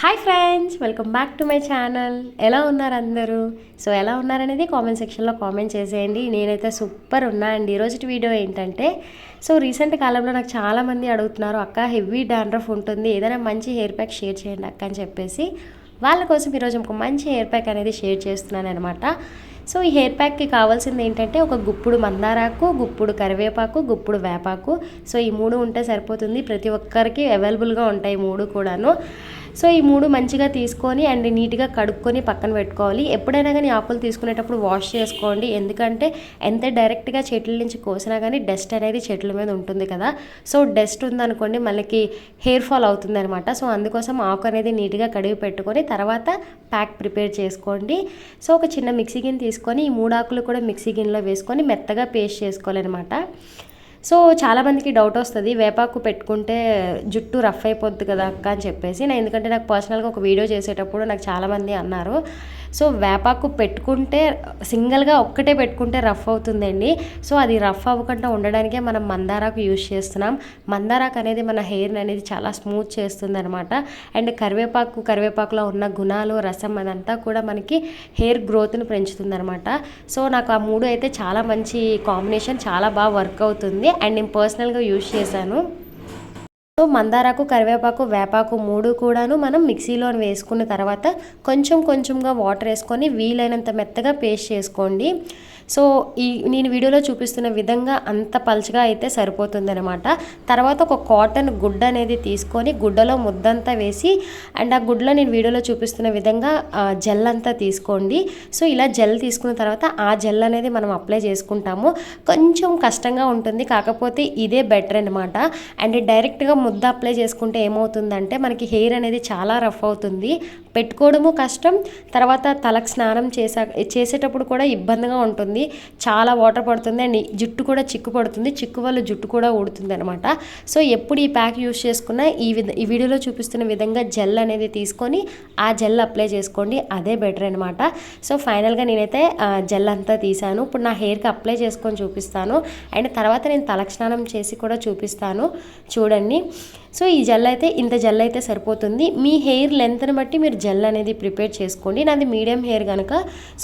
Hi friends welcome back to my channel ఎలా ఉన్నారు అందరూ? సో ఎలా ఉన్నారనేది కామెంట్ సెక్షన్లో కామెంట్ చేసేయండి. నేనైతే సూపర్ ఉన్నా అండి. ఈరోజు వీడియో ఏంటంటే సో రీసెంట్ కాలంలో నాకు చాలామంది అడుగుతున్నారు అక్క హెవీ డాండ్రఫ్ ఉంటుంది. ఏదైనా మంచి హెయిర్ ప్యాక్ షేర్ చేయండి అక్క అని చెప్పేసి. వాళ్ళ కోసం ఈరోజు ఒక మంచి హెయిర్ ప్యాక్ అనేది షేర్ చేస్తున్నాను అనమాట సో ఈ హెయిర్ ప్యాక్కి కావాల్సింది ఏంటంటే ఒక గుప్పుడు మందారాకు గుప్పుడు కరివేపాకు గుప్పుడు వేపాకు. సో ఈ మూడు ఉంటే సరిపోతుంది. ప్రతి ఒక్కరికి అవైలబుల్గా ఉంటాయి మూడు కూడాను. సో ఈ మూడు మంచిగా తీసుకొని అండ్ నీట్గా కడుక్కొని పక్కన పెట్టుకోవాలి. ఎప్పుడైనా కానీ ఆకులు తీసుకునేటప్పుడు వాష్ చేసుకోండి. ఎందుకంటే ఎంత డైరెక్ట్గా చెట్ల నుంచి కోసినా కానీ డస్ట్ అనేది చెట్ల మీద ఉంటుంది కదా. సో డస్ట్ ఉందనుకోండి మనకి హెయిర్ ఫాల్ అవుతుంది అనమాట సో అందుకోసం ఆకు అనేది నీట్గా కడిగి పెట్టుకొని తర్వాత ప్యాక్ ప్రిపేర్ చేసుకోండి. సో ఒక చిన్న మిక్సీ గిన్నె తీసుకొని ఈ మూడు ఆకులు కూడా మిక్సీ గిన్నెలో వేసుకొని మెత్తగా పేస్ట్ చేసుకోవాలన్నమాట. సో చాలామందికి డౌట్ వస్తుంది. వేపాకు పెట్టుకుంటే జుట్టు రఫ్ అయిపోద్ది కదా అక్క అని చెప్పేసి. నేను ఎందుకంటే నాకు పర్సనల్గా ఒక వీడియో చేసేటప్పుడు నాకు చాలామంది అన్నారు. సో వేపాకు పెట్టుకుంటే సింగిల్గా ఒక్కటే పెట్టుకుంటే రఫ్ అవుతుందండి. సో అది రఫ్ అవ్వకుండా ఉండడానికే మనం మందారాకు యూజ్ చేస్తున్నాం. మందారాకు అనేది మన హెయిర్ అనేది చాలా స్మూత్ చేస్తుంది అనమాట అండ్ కరివేపాకు కరివేపాకులో ఉన్న గుణాలు రసం అదంతా కూడా మనకి హెయిర్ గ్రోత్ని పెంచుతుంది అనమాట సో నాకు ఆ మూడు అయితే చాలా మంచి కాంబినేషన్ చాలా బాగా వర్క్ అవుతుంది. అండ్ నేను పర్సనల్గా యూజ్ చేశాను. సో మందారాకు కరివేపాకు వేపాకు మూడు కూడాను మనం మిక్సీలో వేసుకున్న తర్వాత కొంచెం కొంచెంగా వాటర్ వేసుకొని వీలైనంత మెత్తగా పేస్ట్ చేసుకోండి. సో ఈ నేను వీడియోలో చూపిస్తున్న విధంగా అంత పలుచగా అయితే సరిపోతుందనమాట తర్వాత ఒక కాటన్ గుడ్డ అనేది తీసుకొని గుడ్డలో ముద్దంతా వేసి అండ్ ఆ గుడ్డలో నేను వీడియోలో చూపిస్తున్న విధంగా జెల్ అంతా తీసుకోండి. సో ఇలా జెల్ తీసుకున్న తర్వాత ఆ జెల్ అనేది మనం అప్లై చేసుకుంటాము. కొంచెం కష్టంగా ఉంటుంది కాకపోతే ఇదే బెటర్ అనమాట అండ్ డైరెక్ట్గా ముద్ద అప్లై చేసుకుంటే ఏమవుతుందంటే మనకి హెయిర్ అనేది చాలా రఫ్ అవుతుంది. పెట్టుకోవడము కష్టం తర్వాత తలకు స్నానం చేసా చేసేటప్పుడు కూడా ఇబ్బందిగా ఉంటుంది. చాలా వాటర్ పడుతుంది అండ్ జుట్టు కూడా చిక్కు పడుతుంది చిక్కు వల్ల జుట్టు కూడా ఊడుతుంది అనమాట సో ఎప్పుడు ఈ ప్యాక్ యూస్ చేసుకున్నా ఈ విధ ఈ వీడియోలో చూపిస్తున్న విధంగా జెల్ అనేది తీసుకొని ఆ జెల్ అప్లై చేసుకోండి. అదే బెటర్ అనమాట సో ఫైనల్గా నేనైతే జెల్ అంతా తీసాను. ఇప్పుడు నా హెయిర్కి అప్లై చేసుకొని చూపిస్తాను. అండ్ తర్వాత నేను తలక్షణం చేసి కూడా చూపిస్తాను. చూడండి. సో ఈ జెల్ అయితే ఇంత జెల్ అయితే సరిపోతుంది. మీ హెయిర్ లెంత్ని బట్టి మీరు జెల్ అనేది ప్రిపేర్ చేసుకోండి. నాది మీడియం హెయిర్ కనుక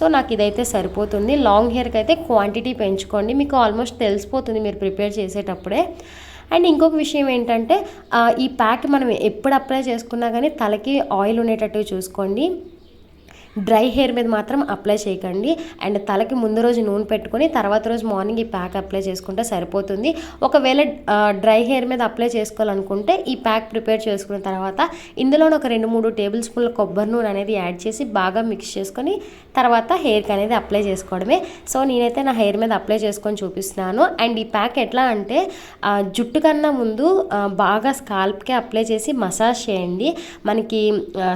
సో నాకు ఇదైతే సరిపోతుంది. లాంగ్ హెయిర్కి అయితే క్వాంటిటీ పెంచుకోండి. మీకు ఆల్మోస్ట్ తెలిసిపోతుంది మీరు ప్రిపేర్ చేసేటప్పుడే. అండ్ ఇంకొక విషయం ఏంటంటే ఈ ప్యాక్ మనం ఎప్పుడు అప్లై చేసుకున్నా కానీ తలకి ఆయిల్ ఉండేటట్టు చూసుకోండి. డ్రై హెయిర్ మీద మాత్రం అప్లై చేయకండి. అండ్ తలకి ముందు రోజు నూనె పెట్టుకొని తర్వాత రోజు మార్నింగ్ ఈ ప్యాక్ అప్లై చేసుకుంటే సరిపోతుంది. ఒకవేళ డ్రై హెయిర్ మీద అప్లై చేసుకోవాలనుకుంటే ఈ ప్యాక్ ప్రిపేర్ చేసుకున్న తర్వాత ఇందులో ఒక రెండు మూడు టేబుల్ స్పూన్ల కొబ్బరి నూనె అనేది యాడ్ చేసి బాగా మిక్స్ చేసుకొని తర్వాత హెయిర్కి అనేది అప్లై చేసుకోవడమే. సో నేనైతే నా హెయిర్ మీద అప్లై చేసుకొని చూపిస్తున్నాను. అండ్ ఈ ప్యాక్ ఎట్లా అంటే జుట్టు కన్నా ముందు బాగా స్కాల్ప్కి అప్లై చేసి మసాజ్ చేయండి. మనకి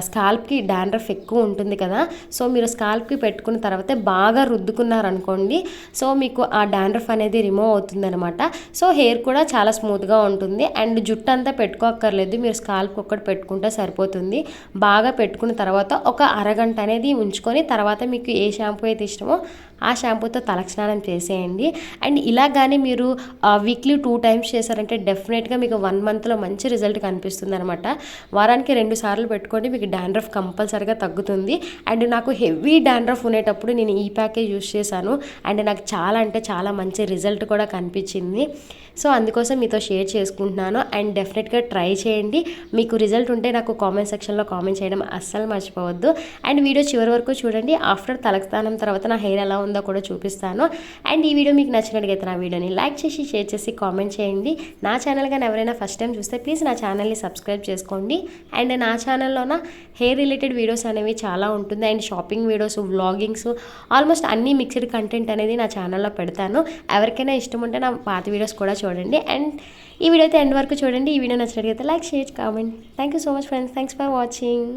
స్కాల్ప్కి డాండ్రఫ్ ఎక్కువ ఉంటుంది కదా సో మీరు స్కాల్ప్కి పెట్టుకున్న తర్వాత బాగా రుద్దుకున్నారనుకోండి సో మీకు ఆ డాండ్రఫ్ అనేది రిమూవ్ అవుతుందనమాట సో హెయిర్ కూడా చాలా స్మూత్గా ఉంటుంది. అండ్ జుట్టు అంతా పెట్టుకోక్కర్లేదు మీరు స్కాల్ప్ ఒక్కటి పెట్టుకుంటే సరిపోతుంది. బాగా పెట్టుకున్న తర్వాత ఒక అరగంట అనేది ఉంచుకొని తర్వాత మీకు ఏ షాంపూ అయితే ఇష్టమో ఆ షాంపూతో తలస్నానం చేసేయండి. అండ్ ఇలా కానీ మీరు వీక్లీ టూ టైమ్స్ చేశారంటే డెఫినెట్గా మీకు వన్ మంత్లో మంచి రిజల్ట్ కనిపిస్తుంది అనమాట వారానికి రెండు సార్లు పెట్టుకోండి మీకు డాండ్రఫ్ కంపల్సరిగా తగ్గుతుంది. అండ్ నాకు హెవీ డాండ్రఫ్ ఉండేటప్పుడు నేను ఈ ప్యాకేజ్ యూస్ చేశాను. అండ్ నాకు చాలా అంటే చాలా మంచి రిజల్ట్ కూడా కనిపించింది. సో అందుకోసం మీతో షేర్ చేసుకుంటున్నాను. అండ్ డెఫినెట్గా ట్రై చేయండి. మీకు రిజల్ట్ ఉంటే నాకు కామెంట్ సెక్షన్లో కామెంట్ చేయడం అస్సలు మర్చిపోవద్దు. అండ్ వీడియో చివరి వరకు చూడండి. ఆఫ్టర్ తలస్థానం తర్వాత నా హెయిర్ ఎలా ఉందో కూడా చూపిస్తాను. అండ్ ఈ వీడియో మీకు నచ్చినట్టుగైతే నా వీడియోని లైక్ చేసి షేర్ చేసి కామెంట్ చేయండి. నా ఛానల్ కానీ ఎవరైనా ఫస్ట్ టైం చూస్తే ప్లీజ్ నా ఛానల్ని సబ్స్క్రైబ్ చేసుకోండి. అండ్ నా ఛానల్లోన హెయిర్ రిలేటెడ్ వీడియోస్ అనేవి చాలా ఉంటుంది. And shopping videos vloggings almost అన్ని మిక్స్డ్ కంటెంట్ అనేది నా ఛానల్లో పెడతాను. ఎవరికైనా ఇష్టం ఉంటే నా పాత వీడియోస్ కూడా చూడండి. అండ్ ఈ వీడియో అయితే ఎండ్ వరకు చూడండి. ఈ వీడియో నచ్చినట్లయితే like share comment. Thank you so much friends thanks for watching